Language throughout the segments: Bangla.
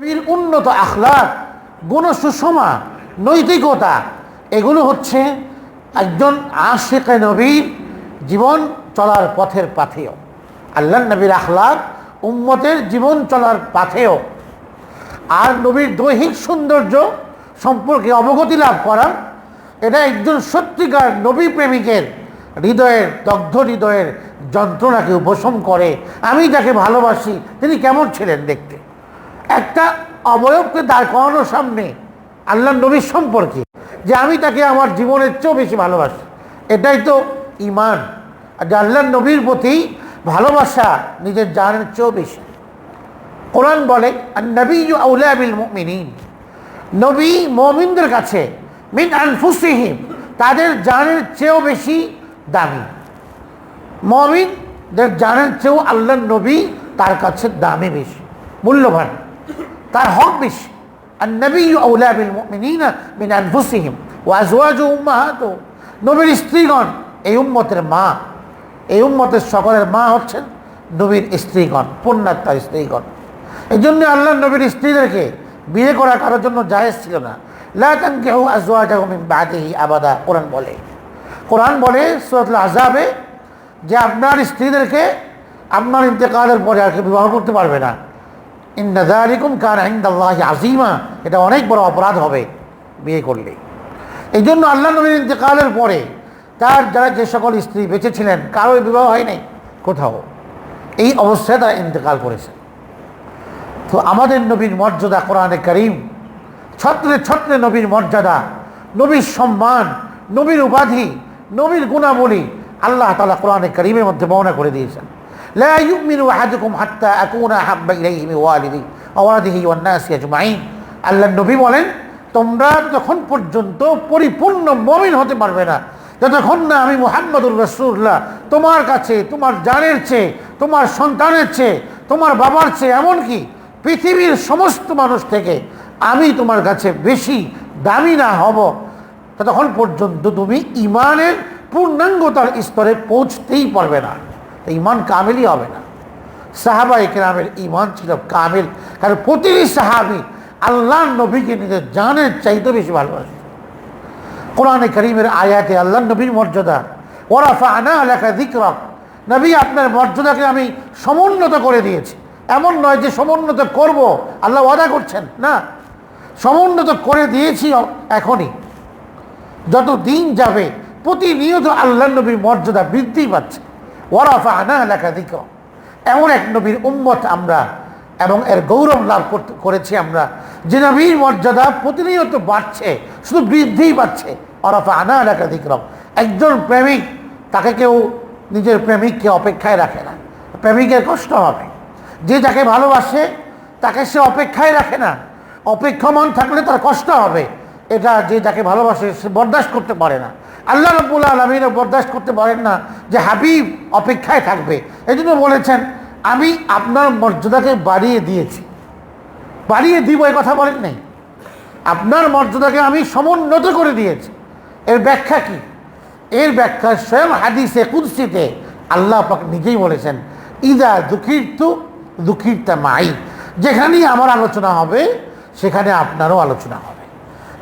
নবীর উন্নত আখলাক গুণ সুষমা নৈতিকতা, এগুলো হচ্ছে একজন আশেক নবীর জীবন চলার পথের পাথেয়। আল্লাহ নবীর আখলাক উম্মতের জীবন চলার পাথেয়। আর নবীর দৈহিক সৌন্দর্য সম্পর্কে অবগতি লাভ করা, এটা একজন সত্যিকার নবী প্রেমিকের হৃদয়ের, দগ্ধ হৃদয়ের যন্ত্রণাকে উপশম করে। আমি যাকে ভালোবাসি, তিনি কেমন ছিলেন দেখতে? একটা অবয়বকে দাঁড় করানোর সামনে আল্লাহ নবীর সম্পর্কে, যে আমি তাকে আমার জীবনের চেয়েও বেশি ভালোবাসি। এটাই তো ইমান আর যে আল্লাহ নবীর প্রতি ভালোবাসা নিজের জানের চেয়েও বেশি। কোরআন বলে আর নবী আউলাবিল মুমিনিন। নবী মমিনদের কাছে, মিন আনফুসিহিম। তাদের জানের চেয়েও বেশি দামি। মমিনদের জানের চেয়েও আল্লাহ নবী তার কাছে দামি বেশি। মূল্যবান। তার হক বেশি। নবীর স্ত্রীগণ, এই উম্মতের মা, এই উম্মতের সকলের মা হচ্ছেন নবীর স্ত্রীগণ, পুণ্যাত্মার স্ত্রীগণ। এই জন্য আল্লাহ নবীর স্ত্রীদেরকে বিয়ে করা কারোর জন্য জায়েজ ছিল না। আজওয়াজাহুমিন বাদিহি আবাদা, কোরআন বলে। কোরআন বলে সুরাতুল আজাবে যে আপনার স্ত্রীদেরকে আপনার ইন্তেকালের পরে আর বিবাহ করতে পারবে না। ইন্দালিকুম কান আইন্দাল্লাহ আজিমা এটা অনেক বড় অপরাধ হবে বিয়ে করলে। এই জন্য আল্লাহ নবীর ইন্তেকালের পরে তার যারা যে সকল স্ত্রী বেঁচে ছিলেন, কারোর বিবাহ হয় নাই কোথাও, এই অবস্থায় তারা ইন্তেকাল করেছে। তো আমাদের নবীর মর্যাদা কোরআনে করিম, ছত্রে ছত্রে নবীর মর্যাদা, নবীর সম্মান, নবীর উপাধি, নবীর গুণাবলী আল্লাহ তালা কোরআনে করিমের মধ্যে বর্ণনা করে দিয়েছেন। লা ইউমিনু আহাদুকুম হাত্তা আকুনা হাব্বা ইলাইহি মিন ওয়ালিদি ওয়ালাদিহি ওয়ান নাসি আজমাইন আল্লাহর নবী বলেন, তোমরা যখন পর্যন্ত পরিপূর্ণ মমিন হতে পারবে না, যতক্ষণ না আমি মোহাম্মদুর রসুল্লাহ তোমার কাছে, তোমার জানের চেয়ে, তোমার সন্তানের চেয়ে, তোমার বাবার চেয়ে এমনকি পৃথিবীর সমস্ত মানুষ থেকে আমি তোমার কাছে বেশি দামি না হব। ততক্ষণ পর্যন্ত তুমি ইমানের পূর্ণাঙ্গতার স্তরে পৌঁছতেই পারবে না। ইমান কামেলই হবে না। সাহাবা একরামের ইমান ছিল কামেল। কারণ প্রতিটি সাহাবি আল্লাহ নবীকে নিজের জানের চাইতে বেশি ভালোবাসে। কোরআনে করিমের আয়াতে আল্লাহ নবীর মর্যাদা ওরাফা আনা এলাকা দিকরক নবী, আপনার মর্যাদাকে আমি সমুন্নত করে দিয়েছি। এমন নয় যে সমুন্নত করব, আল্লাহ ওয়াদা করছেন। না, সমুন্নত করে দিয়েছি এখনই। যত দিন যাবে, প্রতিনিয়ত আল্লাহ নবীর মর্যাদা বৃদ্ধি পাচ্ছে। ওয়ারাফা আনা দিক এমন এক নবীর উম্মত আমরা এবং এর গৌরব লাভ করেছি আমরা। যে নবীর মর্যাদা প্রতিনিয়ত বাড়ছে, শুধু বৃদ্ধিই পাচ্ছে ওরাফা আনা এলাকা দিকরম একজন প্রেমিক, তাকে কেউ নিজের প্রেমিককে অপেক্ষায় রাখে না। প্রেমিকের কষ্ট হবে। যে যাকে ভালোবাসে, তাকে সে অপেক্ষায় রাখে না। অপেক্ষমান থাকলে তার কষ্ট হবে। এটা যে যাকে ভালোবাসে, সে বরদাস্ত করতে পারে না। আল্লাহ রব্বুল আলমিনও বরদাস্ত করতে পারেন না যে হাবিব অপেক্ষায় থাকবে। এই জন্য বলেছেন, আমি আপনার মর্যাদাকে বাড়িয়ে দিয়েছি। বাড়িয়ে দিব এই কথা বলেন নাই। আপনার মর্যাদাকে আমি সমুন্নত করে দিয়েছি। এর ব্যাখ্যা কি? এর ব্যাখ্যা স্বয়ং হাদিসে, কুদ্সিতে আল্লাহ পাক নিজেই বলেছেন, ইদা দুঃখীর্তু দুঃখীর্তা মাই। যেখানেই আমার আলোচনা হবে, সেখানে আপনারও আলোচনা হবে।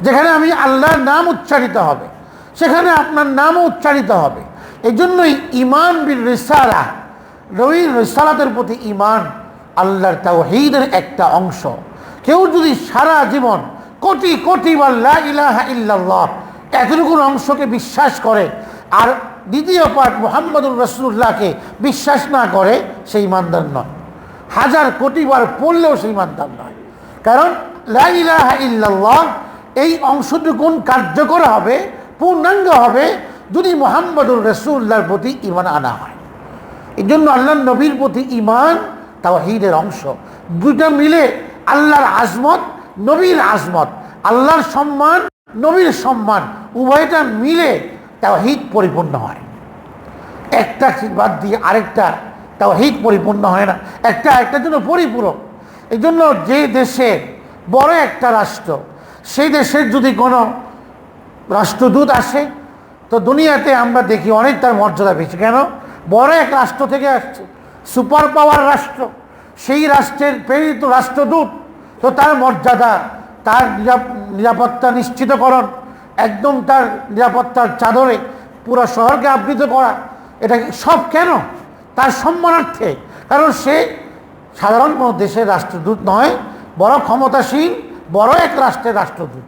যেখানে আমি আল্লাহর নাম উচ্চারিত হবে, সেখানে আপনার নামও উচ্চারিত হবে। এই জন্যই ইমান বিল রিসালা রবি রিসালাতের প্রতি ইমান আল্লাহর তাওহীদের একটা অংশ। কেউ যদি সারা জীবন কোটি কোটি লা ইলাহা ইল্লাল্লাহ এতটুকুর অংশকে বিশ্বাস করে, আর দ্বিতীয় পাঠ মোহাম্মদুর রসুল্লাহকে বিশ্বাস না করে সেই ইমানদার নয়। হাজার কোটি বার পড়লেও সেই ইমানদার নয়। কারণ লা ইলাহা ইল্লাল্লাহ এই অংশটুকুন কার্যকর হবে, পূর্ণাঙ্গ হবে, যদি মোহাম্মদুর রসুল্লাহর প্রতি ইমান আনা হয়। এই জন্য আল্লাহ নবীর প্রতি ইমান তাওহীদের অংশ। দুটা মিলে আল্লাহর আজমত, নবীর আজমত। আল্লাহর সম্মান, নবীর সম্মান, উভয়টা মিলে তাওহীদ পরিপূর্ণ হয়। একটা বাদ দিয়ে আরেকটা তাওহীদ পরিপূর্ণ হয় না। একটা একটার জন্য পরিপূরক। এই জন্য যে দেশে বড় একটা রাষ্ট্র সেই দেশের যদি কোনো রাষ্ট্রদূত আসে, তো দুনিয়াতে আমরা দেখি অনেক তার মর্যাদা বেশি কেন? বড় এক রাষ্ট্র থেকে আসছে, সুপার পাওয়ার রাষ্ট্র। সেই রাষ্ট্রের প্রেরিত রাষ্ট্রদূত, তো তার মর্যাদা, তার নিরাপ- নিরাপত্তা নিশ্চিতকরণ, একদম তার নিরাপত্তার চাদরে পুরো শহরকে আবৃত করা, এটা সব কেন? তার সম্মানার্থে। কারণ সে সাধারণ কোনো দেশের রাষ্ট্রদূত নয়, বড় ক্ষমতাসীন বড় এক রাষ্ট্রের রাষ্ট্রদূত।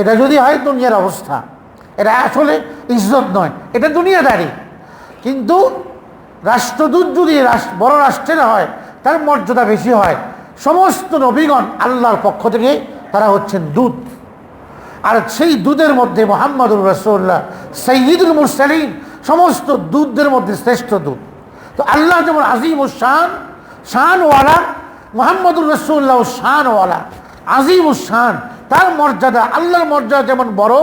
এটা যদি হয় দুনিয়ার অবস্থা। এটা আসলে ইজ্জত নয়, এটা দুনিয়াদারি। কিন্তু রাষ্ট্রদূত যদি বড় রাষ্ট্রের হয়, তার মর্যাদা বেশি হয়, সমস্ত নবীগণ আল্লাহর পক্ষ থেকে তারা হচ্ছেন দূত। আর সেই দুধের মধ্যে মোহাম্মদুর রসুল্লাহ সৈয়দুল মুরসালিন, সমস্ত দুধদের মধ্যে শ্রেষ্ঠ দুধ তো আল্লাহ যেমন আজিম ও শান, শানওয়ালা, মোহাম্মদুর রসুল্লাহ শানওয়ালা আজিম শান তার মর্যাদা, আল্লাহর মর্যাদা যেমন বড়,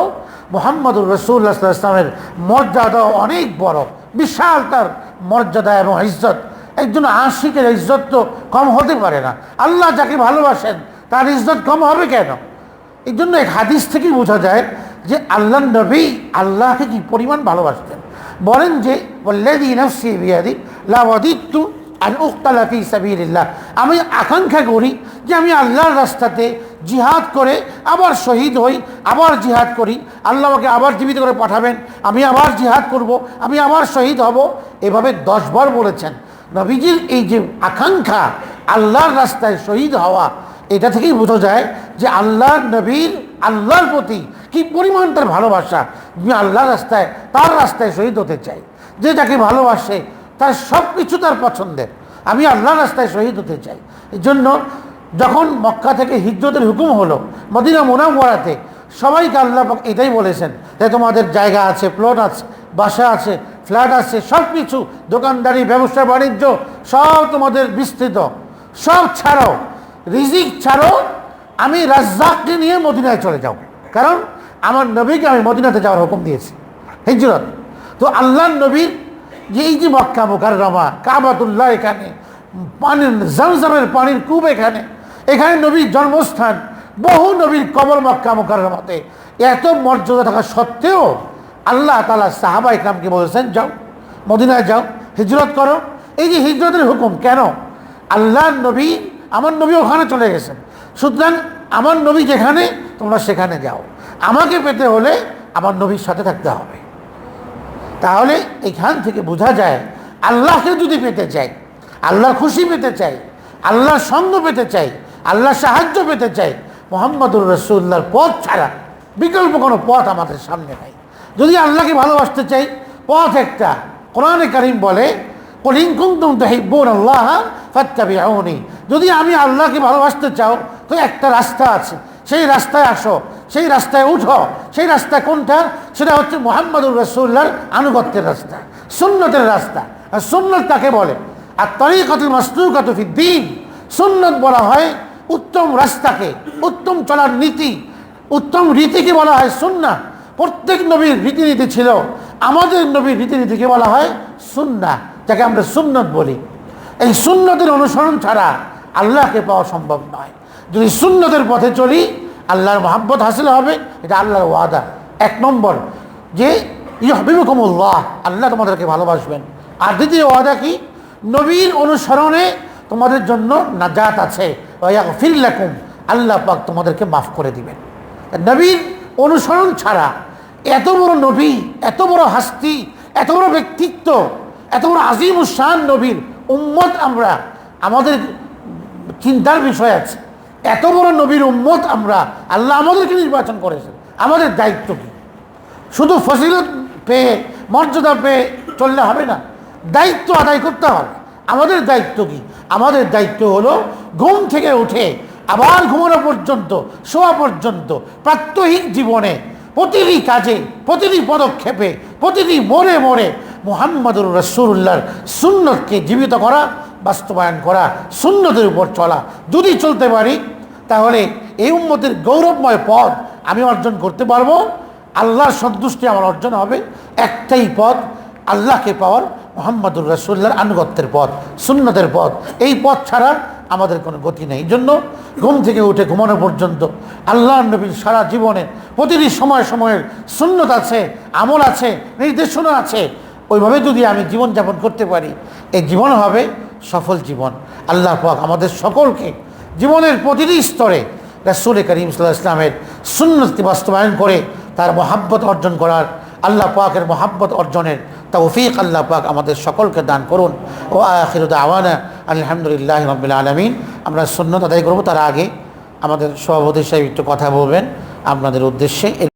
মোহাম্মদুর রসুল্লাহ ইসলামের মর্যাদা অনেক বড়। বিশাল তার মর্যাদা এবং ইজ্জত। একজন আশিকের ইজ্জত তো কম হতে পারে না। আল্লাহ যাকে ভালোবাসেন, তার ইজ্জত কম হবে কেন? এই জন্য এক হাদিস থেকেই বোঝা যায় যে আল্লাহ নবী আল্লাহকে কি পরিমাণ ভালোবাসতেন? বলেন যে বল্লাদি নফসি বিয়াদি লাওয়াদিত্তু আন উক্তালা ফি সাবিলিল্লাহ। আমি আকাঙ্ক্ষা করি যে আমি আল্লাহর রাস্তাতে জিহাদ করে আবার শহীদ হই, আবার জিহাদ করি। আল্লাহ আমাকে আবার জীবিত করে পাঠাবেন, আমি আবার জিহাদ করব, আমি আবার শহীদ হব। এভাবে দশবার বলেছেন। নবীজির এই যে আকাঙ্ক্ষা, আল্লাহর রাস্তায় শহীদ হওয়া, এটা থেকেই বোঝা যায় যে আল্লাহর নবীর, আল্লাহর প্রতি কি পরিমাণ তার ভালোবাসা। আমি আল্লাহর রাস্তায়, তার রাস্তায় শহীদ হতে চাই। যে যাকে ভালোবাসে তার সব কিছু তার পছন্দের। আমি আল্লাহ রাস্তায় শহীদ হতে চাই। এই জন্য যখন মক্কা থেকে হিজরতের হুকুম হলো, মদিনা মোনামরাতে সবাইকে আল্লাহ এটাই বলেছেন যে তোমাদের জায়গা আছে প্লট আছে, বাসা আছে ফ্ল্যাট আছে, সব কিছু, দোকানদারি, ব্যবসা, বাণিজ্য, সব তোমাদের বিস্তৃত। সব ছাড়ো। রিজিক ছাড়ো। আমি রাজ্জাককে নিয়ে মদিনায় চলে যাও। কারণ আমার নবীকে আমি মদিনাতে যাওয়ার হুকুম দিয়েছি। হিজরত। তো আল্লাহ নবীর যে এই যে মক্কা মোকাররমা, কাবাতুল্লাহ এখানে, পানির জমজমের পানির কূপ এখানে এখানে নবীর জন্মস্থান, বহু নবীর কবর মক্কা মোকাররমাতে। এত মর্যাদা থাকা সত্ত্বেও আল্লাহ তালা সাহাবা ইকরামকে বলেছেন, যাও, মদিনায় যাও, হিজরত করো। এই যে হিজরতের হুকুম, কেন? আল্লাহ নবী, আমার নবী ওখানে চলে গেছেন। সুতরাং আমার নবী যেখানে, তোমরা সেখানে যাও। আমাকে পেতে হলে আমার নবীর সাথে থাকতে হবে। তাহলে এখান থেকে বোঝা যায়, আল্লাহকে যদি পেতে চাই আল্লাহর খুশি পেতে চাই, আল্লাহর সঙ্গ পেতে চাই, আল্লাহর সাহায্য পেতে চাই, মোহাম্মদুর রসুল্লাহর পথ ছাড়া বিকল্প কোনো পথ আমাদের সামনে নাই। যদি আল্লাহকে ভালোবাসতে চাই, পথ একটা। কোরআনে কারিম বলে, কলিং কুন্তুম তহিব্বুন আল্লাহ ফাত্তাবিউনি। যদি আমি আল্লাহকে ভালোবাসতে চাও, তো একটা রাস্তা আছে। সেই রাস্তায় আসো সেই রাস্তায় উঠো, সেই রাস্তা কোনটা? সেটা হচ্ছে মোহাম্মদুর রসুল্লাহর আনুগত্যের রাস্তা, সুন্নতের রাস্তা। আর সুন্নত তাকে বলে? আর তরিকতুল মাসলুকাত দিন। সুন্নত বলা হয় উত্তম রাস্তাকে, উত্তম চলার নীতি। উত্তম রীতিকে বলা হয় সুন্না। প্রত্যেক নবীর রীতিনীতি ছিল, আমাদের নবীর রীতিনীতিকে বলা হয় সুন্না, যাকে আমরা সুন্নত বলি। এই সুন্নতের অনুসরণ ছাড়া আল্লাহকে পাওয়া সম্ভব নয়। যদি সুন্নতের পথে চলি আল্লাহর মহাব্বত হাসিল হবে, এটা আল্লাহর ওয়াদা। এক নম্বর, যে ইহবিবকুমুল্লাহ আল্লাহ তোমাদেরকে ভালোবাসবেন। আর দ্বিতীয় ওয়াদা কি? নবীর অনুসরণে তোমাদের জন্য নাজাত আছে। ফিরলাকুম আল্লাহ পাক তোমাদেরকে মাফ করে দিবেন। নবীর অনুসরণ ছাড়া এত বড় নবী, এত বড় হাস্তি, এত বড় ব্যক্তিত্ব, এত বড় আজিম শান নবীর উম্মত আমরা, আমাদের চিন্তার বিষয় আছে। এত বড় নবীর উম্মত আমরা, আল্লাহ আমাদেরকে নির্বাচন করেছেন। আমাদের দায়িত্ব কি? শুধু ফসিলত পেয়ে, মর্যাদা পেয়ে চললে হবে না। দায়িত্ব আদায় করতে হবে। আমাদের দায়িত্ব কি? আমাদের দায়িত্ব হলো ঘুম থেকে উঠে, আবার ঘুমানো পর্যন্ত, শোয়া পর্যন্ত, প্রাত্যহিক জীবনে, প্রতিটি কাজে, প্রতিটি পদক্ষেপে, প্রতিটি মোড়ে মোড়ে মোহাম্মদুর রসুল্লাহর সুন্নতকে জীবিত করা, বাস্তবায়ন করা, সুন্নতের উপর চলা। যদি চলতে পারি তাহলে এই উম্মতের গৌরবময় পদ আমি অর্জন করতে পারব। আল্লাহর সন্তুষ্টি আমার অর্জন হবে। একটাই পথ, আল্লাহকে পাওয়ার মোহাম্মদুর রসুল্লাহর আনুগত্যের পথ, সুন্নতের পথ। এই পথ ছাড়া আমাদের কোনো গতি নেই। জন্য ঘুম থেকে উঠে ঘুমানো পর্যন্ত আল্লাহ নবীর সারা জীবনে প্রতিটি সময় সময়ের সুন্নত আছে, আমল আছে, নির্দেশনা আছে। ওইভাবে যদি আমি জীবনযাপন করতে পারি, এই জীবন হবে সফল জীবন। আল্লাহ পাক আমাদের সকলকে জীবনের প্রতিটি স্তরে রাসুল করিম সাল্লাহ ইসলামের সুন্নতি বাস্তবায়ন করে তার মহাব্বত অর্জন করার আল্লাহ পাকের মহাব্বত অর্জনের তৌফিক আল্লাহ পাক আমাদের সকলকে দান করুন। ও আখির আওয়ানা আলহামদুলিল্লাহ রবিল আলমিন। আমরা সুন্নত আদায় করব, তার আগে আমাদের সভাপতি সাহেব একটু কথা বলবেন। আপনাদের উদ্দেশ্যে